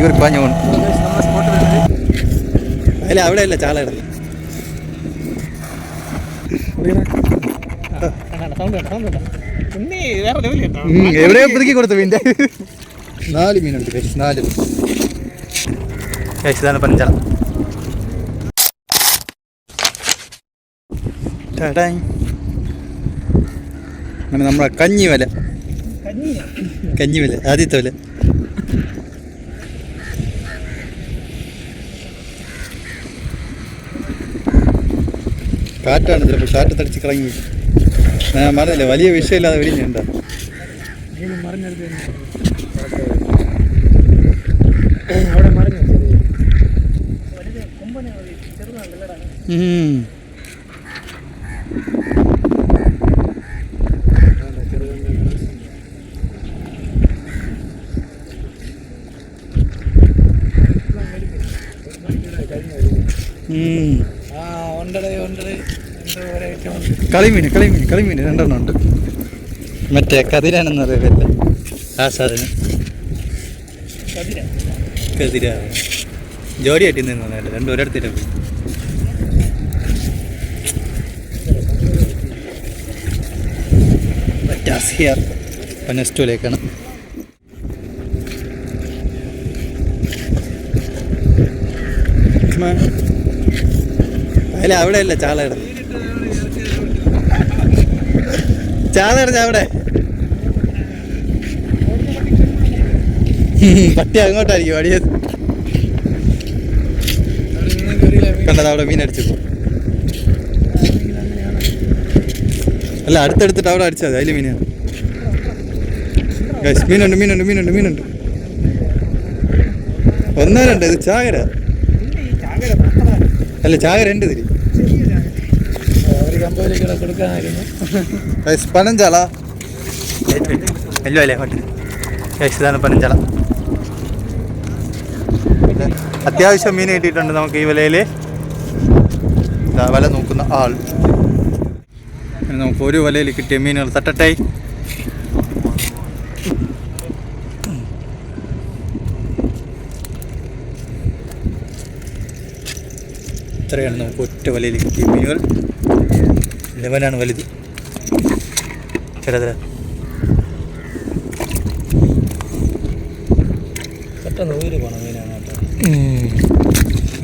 ഇവർ പാഞ്ഞു പോകണം അല്ല അവിടെ അല്ല ചാള എവിടെയോ പുതുക്കി കൊടുത്തു പിന്നെ നാല് മീനുണ്ട് കഴിച്ച് നാല് കഴിച്ചതാണ് പഞ്ചാള ടാടായ്. അങ്ങനെ നമ്മളെ കഞ്ഞി കഞ്ഞിവല കഞ്ഞി വില ആദ്യത്തെ വില. കാറ്റാണ് ചിലപ്പോൾ ഷാറ്റ് തടിച്ച് കളങ്ങി ഞാൻ മറന്നില്ല? വലിയ വിഷയമില്ലാതെ വിരിഞ്ഞുണ്ടോ അവിടെ കളിമീൻ കളിമീൻ കളിമീൻ. രണ്ടെണ്ണം ഉണ്ട്. മറ്റേ കതിരാനെന്ന് അറിയില്ല ആ സാധനം. കതിര. ജോഡിയായിട്ട് നിന്നു രണ്ടും ഒരിടത്തില്ല പോയി ഹിയർ പനസ്റ്റോയിലേക്കാണ് അല്ല അവിടെ അല്ല ചാള കിടന്നു. കിടന്ന അവിടെ. പട്ടി അങ്ങോട്ടായിരിക്കും അടിയത് കണ്ടത് അവിടെ മീൻ അല്ല അടുത്തെടുത്തിട്ട് അവിടെ അടിച്ചത് അതിൽ മീനാണ് മീനുണ്ട് മീനുണ്ട് മീനുണ്ട് മീനുണ്ട്. ഒന്നോ രണ്ടോ ഇത് ചാകര. അല്ല ചാകര ഉണ്ട് ഇതിൽ കൊടുക്കാനായിരുന്നു പനഞ്ചാള അല്ലോ അല്ലേ ഇതാണ് പനഞ്ചാള അത്യാവശ്യം മീൻ കിട്ടിയിട്ടുണ്ട് നമുക്ക് ഈ വിലയിൽ. വില നോക്കുന്ന ആൾ. നമുക്ക് ഒരു വലയിൽ കിട്ടിയ മീനുകൾ തട്ടട്ടെ. ഇത്രയാണ് നമുക്ക് ഒറ്റ വലയിൽ കിട്ടിയ മീനുകൾ. ലെവനാണ് വലുത്. ചെറുതര പെട്ടെന്ന് ഊര് പോണം മീനാണ് കേട്ടോ.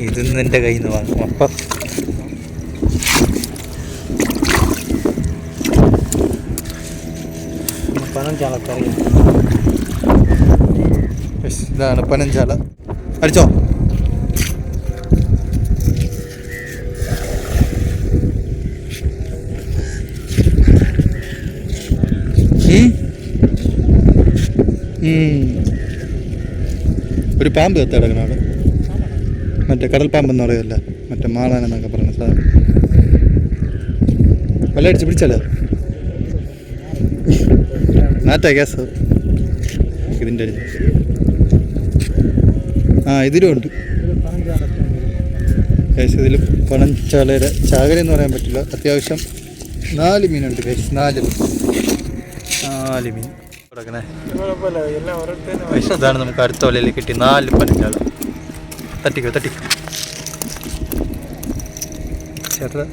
ഇതൊന്നും എന്റെ കയ്യിൽ നിന്ന് വാങ്ങും. അപ്പം. പണം ചാളക്കറിയാം ഇതാണ് പനഞ്ചാള. അടിച്ചോ. ഒരു പാമ്പ് കിടക്കണം അവിടെ മറ്റേ കടൽ പാമ്പെന്ന് പറയല്ല മറ്റേ മാളാനെന്നൊക്കെ പറയുന്ന സാധനം. വല്ല അടിച്ച് പിടിച്ചാലോ? നാറ്റാ ഗ്യാസ്. ഇതിന്റെ ആ ഇതിലും ഉണ്ട്. കേസ് ഇതിൽ പണച്ചാളയുടെ ചാകര എന്ന് പറയാൻ പറ്റില്ല. അത്യാവശ്യം നാല് മീനുണ്ട് കേസ് നാല് നാല് മീൻ. കൊടുക്കണേ അതാണ് നമുക്ക് അടുത്ത വലയിൽ കിട്ടി നാല് പനച്ചാള തട്ടിക്കോ തട്ടിക്കോ. ചേട്ടാ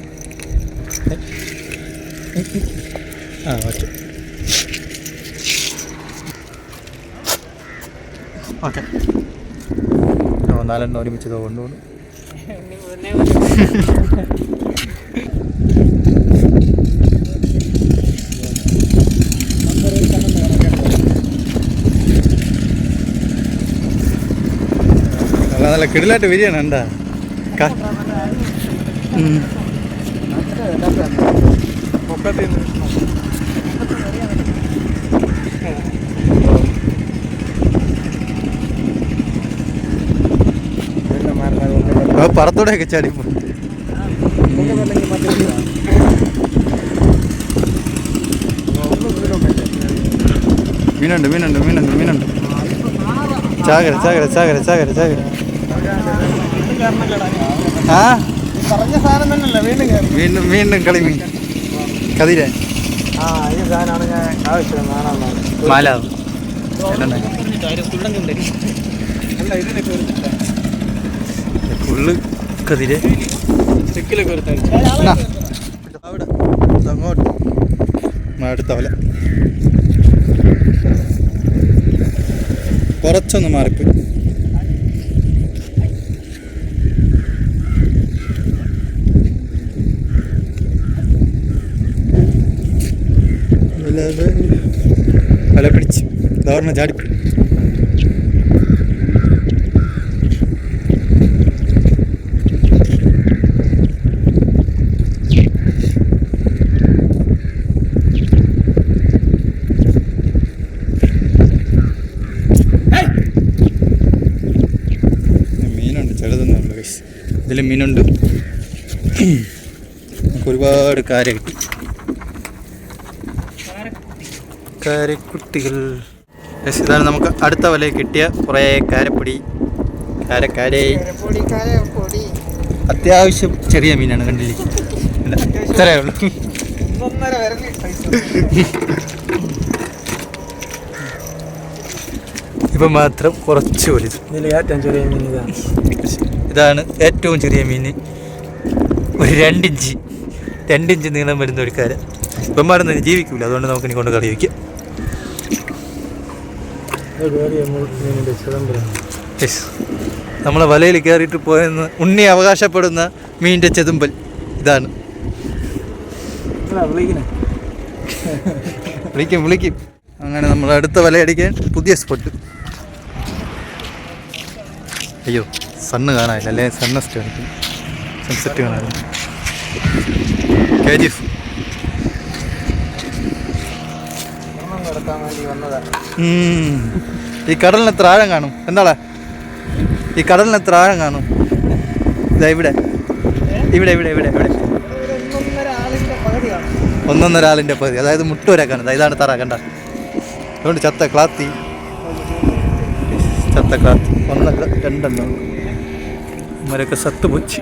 ആ ഓക്കെ. ഓക്കെ നാലെണ്ണം ഒരുമിച്ച് തോന്നുന്നു കൊണ്ടുപോകുന്നു. നല്ല നല്ല കിടിലായിട്ട് വിരിയാണ് എന്താ പൊക്കത്തിൽ നിന്ന് വെള്ളം മാറുന്നത് കൊണ്ട് പറത്തോടെയൊക്കെ ചാടിപ്പോ മീനുണ്ട് മീനുണ്ട് മീനുണ്ട് മീനുണ്ട് ചാകര ചാകര ചാകര ചാകര ചാകര ആ? പറഞ്ഞ സാധനം തന്നെയല്ല വീണ്ടും വീണ്ടും വീണ്ടും കളി ആ ഈ സാധനമാണ് ഞാൻ ആവശ്യം കാണാൻ മാലാവ് അല്ല ഇതിനൊക്കെ ഒരു ഫുള്ള് കതിര് ചെക്കിലൊക്കെ ഒരു എന്നാ, അവിടെ ഇത് അങ്ങോട്ട് ആ, അടുത്ത വല കുറച്ചൊന്ന് മാറിപ്പോയി വല വല പിടിച്ച് ധാരണ ഗൈസ് ഇതിൽ മീനുണ്ട് നമുക്ക് ഒരുപാട് കാര്യം കിട്ടി. കാരക്കുട്ടികൾ. ഇതാണ് നമുക്ക് അടുത്ത വലയിൽ കിട്ടിയ കുറേ കാരപ്പൊടി. കാരക്കാരേ. അത്യാവശ്യം ചെറിയ മീനാണ് കണ്ടില്ലേ? ഇത്രയേ ഉള്ളൂ. ഇപ്പം മാത്രം കുറച്ച് വലുത്. ഇതിൽ ഏറ്റവും ചെറിയ മീൻ ഇതാണ് ഏറ്റവും ചെറിയ മീൻ. ഒരു രണ്ടിഞ്ച്. രണ്ടിഞ്ച് നീളം വരുന്ന ഒരു കാര. ഇപ്പം മാറുന്നതിന് ജീവിക്കൂല അതുകൊണ്ട് നമുക്ക് ഇനി കൊണ്ട് കറി വയ്ക്കാം. നമ്മളെ വലയിൽ കയറിയിട്ട് പോയെന്ന് ഉണ്ണി അവകാശപ്പെടുന്ന മീനിന്റെ ചെതുമ്പൽ. ഇതാണ്. വിളിക്കും വിളിക്കും. അങ്ങനെ നമ്മൾ അടുത്ത വലയടിക്കാൻ പുതിയ സ്പോട്ട്. അയ്യോ സണ്ണ് കാണാനില്ല അല്ലേ? സണ്ണസ്റ്റ് കാണിക്കും സൺസെറ്റ് കാണാനില്ല. K G F. ഈ കടലിന് എത്ര ആഴം കാണും. എന്താടാ? ഈ കടലിന് എത്ര ആഴം കാണും. ഇതാ ഇവിടെ. ഇവിടെ ഇവിടെ ഇവിടെ ഇവിടെ. ഒന്നൊന്നര ആളിന്റെ പകുതി. അതായത് മുട്ടുവരക്കാണ് ഇതാണ് തറ കണ്ട. അതുകൊണ്ട് ചത്ത ക്ലാത്തി. ചത്ത ക്ലാത്തി. ഒന്നല്ല രണ്ടെണ്ണം. മരൊക്കെ സത്ത് പൊച്ച്.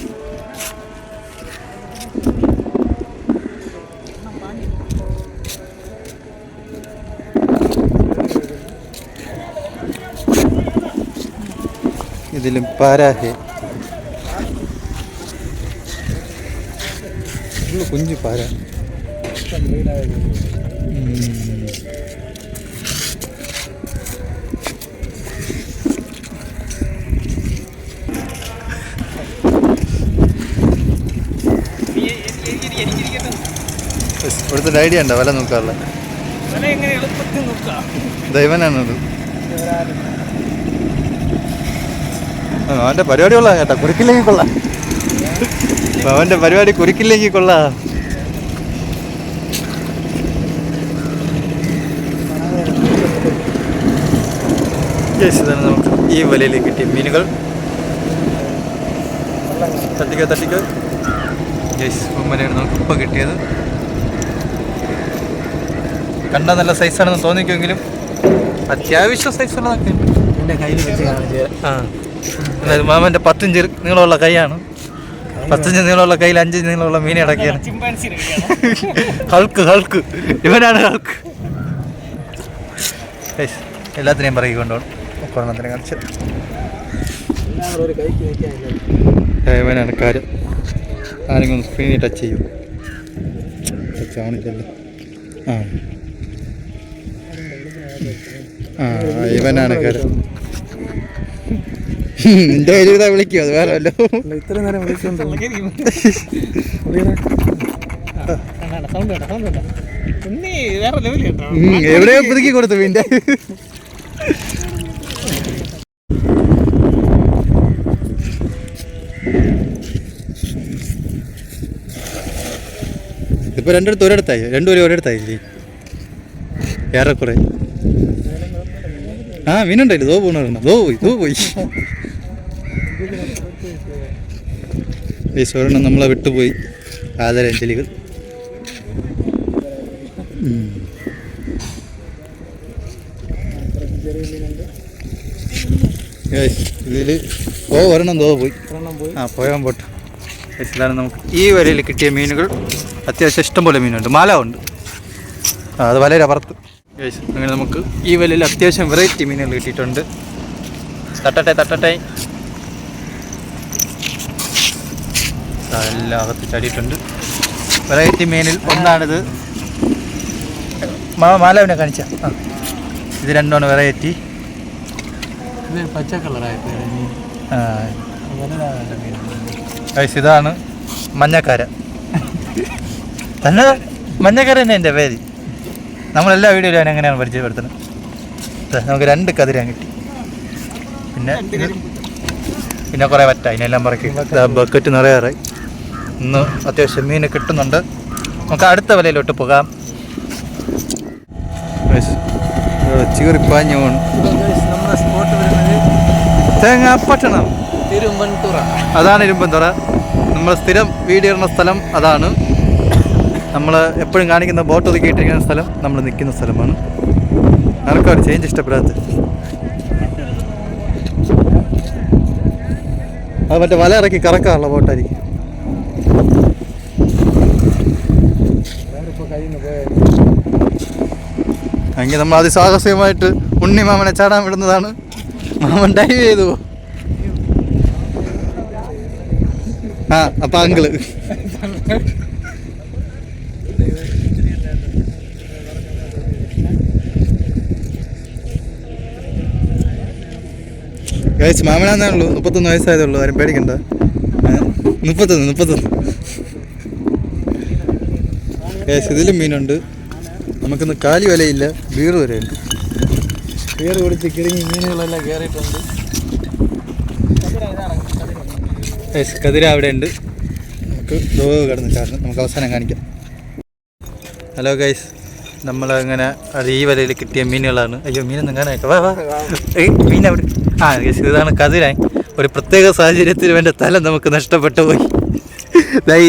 ഇതിലും പാരാഹെ. കുഞ്ഞു പാര. ഇവിടുത്തെ ഐഡിയ ഉണ്ടോ? വില നോക്കാറില്ല ദൈവനാണത്. അവന്റെ പരിപാടി കൊള്ളാം കേട്ടോ. കുറിക്കില്ലെങ്കിൽ കൊള്ളാം. അവന്റെ അവന്റെ പരിപാടി കുറിക്കില്ലെങ്കിൽ കൊള്ളാം. ഇതാണ് നമുക്ക് ഈ വലയിൽ കിട്ടിയ മീനുകൾ. തട്ടിക്കോ തട്ടിക്കോ. ജയ്സ് ഉമ്മനെയാണ് നമുക്ക് ഇപ്പം കിട്ടിയത്. കണ്ട നല്ല സൈസാണെന്ന് തോന്നിക്കുമെങ്കിലും അത്യാവശ്യം സൈസുള്ളതൊക്കെ എന്റെ കയ്യിൽ വെച്ച് കാണിച്ചു ആ. അതായത് മാമന്റെ പത്തിഞ്ച് നീളമുള്ള കൈയാണ്. പത്തിഞ്ച് നീളമുള്ള കയ്യിൽ അഞ്ച് നീളമുള്ള മീൻ ഇടക്കിയാണ് ഹൾക്ക് ഹൾക്ക്. ഇവനാണ് ഹൾക്ക്. എല്ലാത്തിനെയും പറയുക കൊണ്ടോണം കൊറോണത്തിനെ ഇവനാണ് കാര്യം. ആരെങ്കിലും സ്ക്രീനിൽ ടച്ച് ചെയ്യൂ. ടച്ച് ആവണില്ലല്ലോ ആ. ആ ഇവനാണ് കാര്യം. കയ്യിൽ ഇതാ വിളിക്കും അത് വേറെ വല്ലോ. ഇത്ര നേരം വിളിച്ചോണ്ട് എവിടെയോ പുതുക്കി കൊടുത്തു പിന്നെ ഇപ്പൊ രണ്ടിടത്ത് ഒരിടത്തായി. രണ്ടുപേരും ഒരിടത്തായില്ലേ ഏറെക്കുറെ. ആ മീനുണ്ടായില്ല ദോ പോണോ ദോ പോയി ദോ പോയി. ഈ സ്വർണം നമ്മളെ വിട്ടുപോയി ആദരാഞ്ജലികൾ ഇതിൽ ഓ ഒരെണ്ണം തോ പോയി. ആ പോയാൻ പോട്ടെ. വെച്ചിട്ടാണ് നമുക്ക് ഈ വരയിൽ കിട്ടിയ മീനുകൾ അത്യാവശ്യം ഇഷ്ടംപോലെ മീനുണ്ട്. മാല ഉണ്ട്. അത് വലയിൽ അപർത്ത് അങ്ങനെ നമുക്ക് ഈ വലയിൽ അത്യാവശ്യം വെറൈറ്റി മീനുകൾ കിട്ടിയിട്ടുണ്ട്. തട്ടട്ടെ തട്ടട്ടെ ആ, എല്ലാം അകത്ത് ചാടിയിട്ടുണ്ട്. വെറൈറ്റി മീനിൽ ഒന്നാണിത്. മാലാവിനെ കാണിച്ച. ആ. ഇത് രണ്ടുമാണ് വെറൈറ്റി ഇത് പച്ച കളറായിട്ട് ഇതാണ് മഞ്ഞക്കാര. തന്നെ മഞ്ഞക്കാര തന്നെ എന്റെ പേര്. നമ്മളെല്ലാ വീഡിയോയിലും ഞാൻ എങ്ങനെയാണ് പരിചയപ്പെടുത്തുന്നത്? നമുക്ക് രണ്ട് കതിരാൻ കിട്ടി. പിന്നെ പിന്നെ കുറേ വറ്റ. അതിനെല്ലാം പറക്കി ബക്കറ്റ് നിറയാറായി ഇന്ന് അത്യാവശ്യം മീൻ കിട്ടുന്നുണ്ട്. നമുക്ക് അടുത്ത വലയിലോട്ട് പോകാം. ചീറിപ്പാഞ്ഞു നമ്മുടെ സ്പോട്ട് വരുന്നത് തേങ്ങാപ്പട്ടണം തിരുമ്പൻതുറ അതാണ് ഇരുമ്പന്തുറ നമ്മൾ സ്ഥിരം വീടിടുന്ന സ്ഥലം അതാണ്. നമ്മൾ എപ്പോഴും കാണിക്കുന്ന ബോട്ട് ഒതുക്കിയിട്ടിരിക്കുന്ന സ്ഥലം നമ്മൾ നിൽക്കുന്ന സ്ഥലമാണ്. ആർക്കും ഒരു ചേഞ്ച് ഇഷ്ടപ്പെടാത്ത അത് മറ്റേ വല ഇറക്കി കറക്കാറുള്ള ബോട്ടായിരിക്കും ഞാനിപ്പോൾ കയ്യിൽ നിന്ന് പോയാൽ അങ്ങനെ നമ്മൾ അതിസാഹസികമായിട്ട് ഉണ്ണി മാമനെ ചാടാൻ വിടുന്നതാണ്. മാമൻ ഡൈവ് ചെയ്തു. ആ അപ്പൊ അങ്കിൾ കഴിച്ച് മാമനാന്നേ ഉള്ളൂ. മുപ്പത്തൊന്ന് വയസ്സായതേ ഉള്ളൂ. ആരും പേടിക്കണ്ട. മുപ്പത്തൊന്ന് മുപ്പത്തൊന്ന്. ഇതിലും മീനുണ്ട്. നമുക്കിന്ന് കാലി വിലയില്ല ബീറ് വരെയുണ്ട് ബീർ കുടിച്ച് കിടങ്ങി മീനുകളെല്ലാം കയറിയിട്ടുണ്ട് കതിര അവിടെ ഉണ്ട്. നമുക്ക് ലോക കിടന്ന് കാരണം നമുക്ക് അവസാനം കാണിക്കാം. ഹലോ ഗൈസ് നമ്മളങ്ങനെ അത് ഈ വലയിൽ കിട്ടിയ മീനുകളാണ്. അയ്യോ മീനൊന്നും കാണാൻ വാ വാ. ഏയ് മീൻ അവിടെ. ആ ഗൈസ് ഇതാണ് കതിര. ഒരു പ്രത്യേക സാഹചര്യത്തിൽ വേണ്ട തല നമുക്ക് നഷ്ടപ്പെട്ടു പോയി.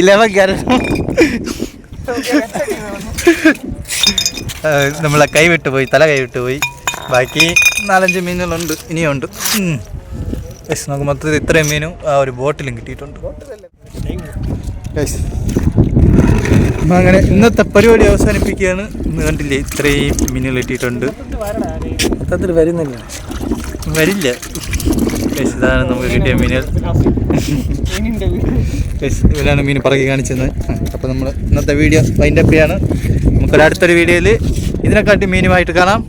ഇലവൻ കാരണം നമ്മളെ കൈ വിട്ടു പോയി തല കൈ വിട്ടു പോയി. ബാക്കി നാലഞ്ച് മീനുകളുണ്ട് ഇനിയുണ്ട്. ഗൈസ് നമുക്ക് മൊത്തത്തിൽ ഇത്രയും മീനും ആ ഒരു ബോട്ടിലും കിട്ടിയിട്ടുണ്ട്. ഗൈസ് അങ്ങനെ ഇന്നത്തെ പരിപാടി അവസാനിപ്പിക്കുകയാണ്. ഇന്ന് കണ്ടില്ലേ ഇത്രയും മീനുകൾ കിട്ടിയിട്ടുണ്ട്. മൊത്തത്തിൽ വരുന്നില്ല വരില്ല. ഗൈസ് ഇതാണ് നമുക്ക് കിട്ടിയ മീനുകൾ. ഗൈസ് ഇവരാണ് മീൻ പറക്കി കാണിച്ചത്. അപ്പോൾ നമ്മൾ ഇന്നത്തെ വീഡിയോ വൈൻഡ് നമുക്കൊരു അടുത്തൊരു വീഡിയോയിൽ ഇതിനെക്കാട്ടി മീനുമായിട്ട് കാണാം.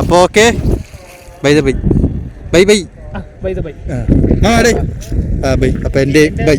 അപ്പോൾ okay. Bye the bye. Bye bye. Bye bye. ആ ഡേ ആ ബൈ. അപ്പോൾ എന്റെ ബൈ.